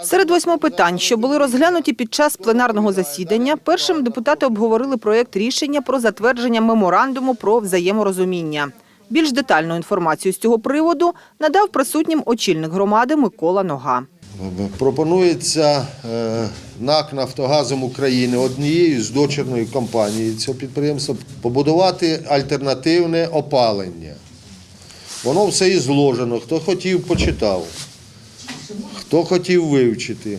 Серед восьми питань, що були розглянуті під час пленарного засідання, першим депутати обговорили проєкт рішення про затвердження меморандуму про взаєморозуміння. Більш детальну інформацію з цього приводу надав присутнім очільник громади Микола Нога. Пропонується е, НАК «Нафтогазом України» однією з дочірної компанії цього підприємства побудувати альтернативне опалення. Воно все і зложено. Хто хотів, почитав. Хто хотів вивчити.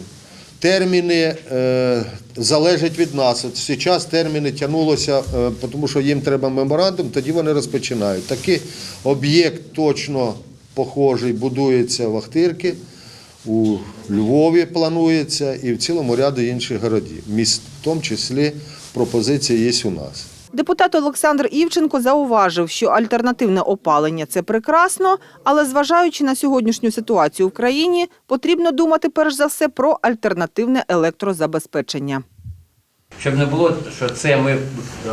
Терміни е, залежать від нас. От зараз терміни тягнулося, е, тому що їм треба меморандум, тоді вони розпочинають. Такий об'єкт точно похожий будується в Ахтирки, у Львові планується і в цілому ряду інших городів. Міст, в тому числі пропозиція є у нас. Депутат Олександр Івченко зауважив, що альтернативне опалення – це прекрасно, але зважаючи на сьогоднішню ситуацію в країні, потрібно думати перш за все про альтернативне електрозабезпечення. Щоб не було, що це ми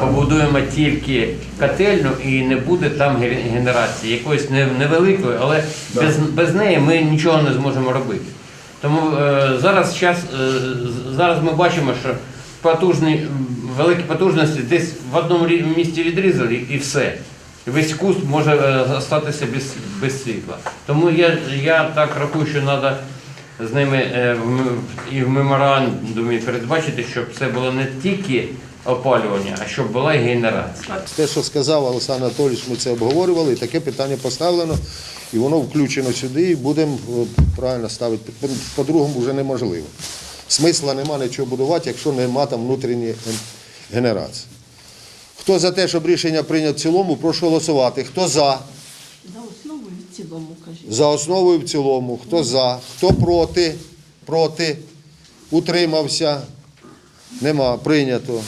побудуємо тільки котельну і не буде там ге- генерації, якоїсь не- невеликої, але без, без неї ми нічого не зможемо робити. Тому е, зараз, час, е, зараз ми бачимо, що потужні, великі потужності десь в одному місці відрізали і все. Весь куст може е, залишитися без, без світла. Тому я, я так рахую, що треба з ними е, і в меморандумі передбачити, щоб це було не тільки опалювання, а щоб була генерація. Те, що сказав Олександр Анатолійович, ми це обговорювали, і таке питання поставлено, і воно включено сюди, і будемо е, правильно ставити. По-другому вже неможливо. Смисла нема нічого будувати, якщо нема там внутрішньої генерації. Хто за те, щоб рішення прийнято в цілому, прошу голосувати. Хто за? За основу і в цілому, кажіть. За основу і в цілому. Хто за? Хто проти? Проти? Утримався? Нема. Прийнято.